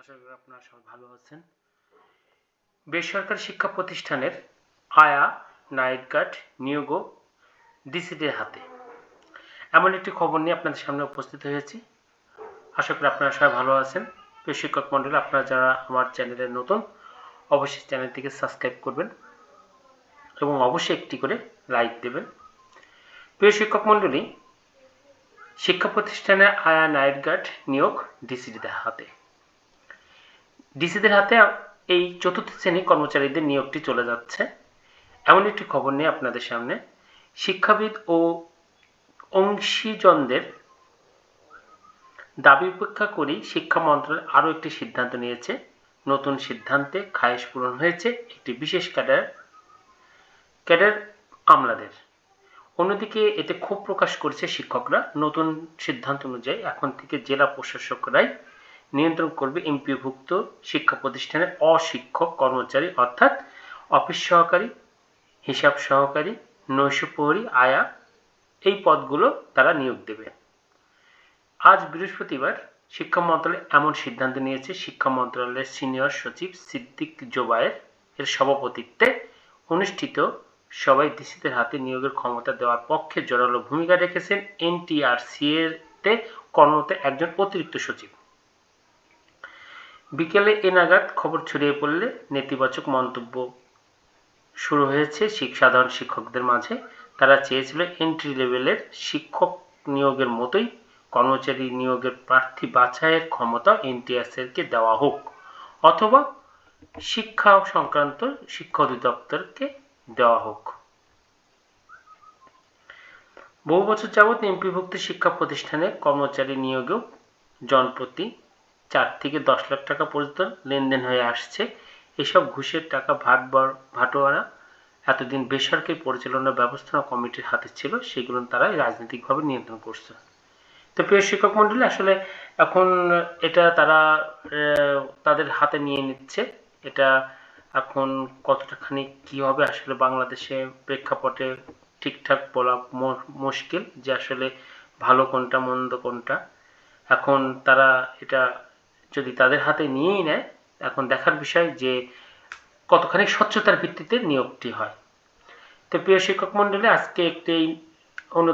আশা করি আপনারা সবাই ভালো আছেন। বেসরকারি শিক্ষা প্রতিষ্ঠানের আয়া নাইট গার্ড নিয়োগও ডিসিডির হাতে। এমন একটি খবর নিয়ে আপনাদের সামনে উপস্থিত হয়েছি। আশা করি আপনারা সবাই ভালো আছেন। প্রিয় শিক্ষক মণ্ডলী আপনারা যারা আমার চ্যানেলে নতুন, অবশ্যই চ্যানেলটিকে সাবস্ক্রাইব করবেন এবং অবশ্যই একটি করে লাইক দেবেন। প্রিয় শিক্ষক মণ্ডলী শিক্ষা প্রতিষ্ঠানে আয়া নাইট গার্ড নিয়োগ ডিসিডিদের হাতে। ডিসিদের হাতে এই চতুর্থ শ্রেণি কর্মচারীদের নিয়োগটি চলে যাচ্ছে। এমন একটি খবর নিয়ে আপনাদের সামনে। শিক্ষাবিদ ও অংশীজনদের দাবি উপেক্ষা করেই শিক্ষা মন্ত্রণালয় আরও একটি সিদ্ধান্ত নিয়েছে। নতুন সিদ্ধান্তে খায়েশ পূরণ হয়েছে একটি বিশেষ ক্যাডার ক্যাডার আমলাদের। অন্যদিকে এতে ক্ষোভ প্রকাশ করেছে শিক্ষকরা। নতুন সিদ্ধান্ত অনুযায়ী এখন থেকে জেলা প্রশাসকরাই নিয়ন্ত্রণ করবে এমপিভুক্ত শিক্ষা প্রতিষ্ঠানের অশিক্ষক কর্মচারী, অর্থাৎ অফিস সহকারী, হিসাব সহকারী নৈশপ্রহরী আয়া, এই পদগুলো তারা নিয়োগ দেবে। আজ বৃহস্পতিবার শিক্ষা মন্ত্রণালয় এমন সিদ্ধান্ত নিয়েছে, শিক্ষা মন্ত্রণালয়ের সিনিয়র সচিব সিদ্দিক জোবায়ের এর সভাপতিত্বে অনুষ্ঠিত সবাই ডিসিদের হাতে নিয়োগের ক্ষমতা দেওয়ার পক্ষে জোরালো ভূমিকা রেখেছেন এনটিআরসি এর কর্মরত একজন অতিরিক্ত সচিব। বিকেলে এ নাগাদ খবর ছড়িয়ে পড়লে নেতিবাচক মন্তব্য শুরু হয়েছে। সাধারণ শিক্ষকদের মাঝে তারা চেয়েছিল এন্ট্রি লেভেলের শিক্ষক নিয়োগের মতোই কর্মচারী নিয়োগের প্রার্থী বাছাইয়ের ক্ষমতা এনটিএসএরকে দেওয়া হোক অথবা শিক্ষা সংক্রান্ত শিক্ষা অধিদপ্তরকে দেওয়া হোক। বহু বছর যাবৎ এমপিভুক্ত শিক্ষা প্রতিষ্ঠানে কর্মচারী নিয়োগেও জনপ্রতি চার থেকে দশ লাখ টাকা পর্যন্ত লেনদেন হয়ে আসছে। এসব ঘুষের টাকা ভাট ভাটোয়ারা এতদিন বেসরকারি পরিচালনা ব্যবস্থাপনা কমিটির হাতে ছিল, সেগুলো তারাই রাজনৈতিকভাবে নিয়ন্ত্রণ করছে। তো প্রিয় শিক্ষক মন্ডলী, আসলে এখন এটা তারা তাদের হাতে নিয়ে নিচ্ছে। এটা এখন কতটাখানি কি হবে আসলে বাংলাদেশে প্রেক্ষাপটে ঠিকঠাক বলা মুশকিল যে আসলে ভালো কোনটা, মন্দ কোনটা। এখন তারা এটা যদি তাদের হাতে নিয়েই নেয়, এখন দেখার বিষয় যে কতখানি স্বচ্ছতার ভিত্তিতে নিয়োগটি হয়। তো প্রিয় শিক্ষক মণ্ডলী, আজকে একটি অন্য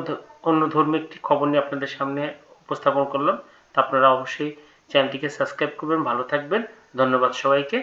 অন্য ধর্মী একটি খবর নিয়ে আপনাদের সামনে উপস্থাপন করলাম। তা আপনারা অবশ্যই চ্যানেলটিকে সাবস্ক্রাইব করবেন, ভালো থাকবেন। ধন্যবাদ সবাইকে।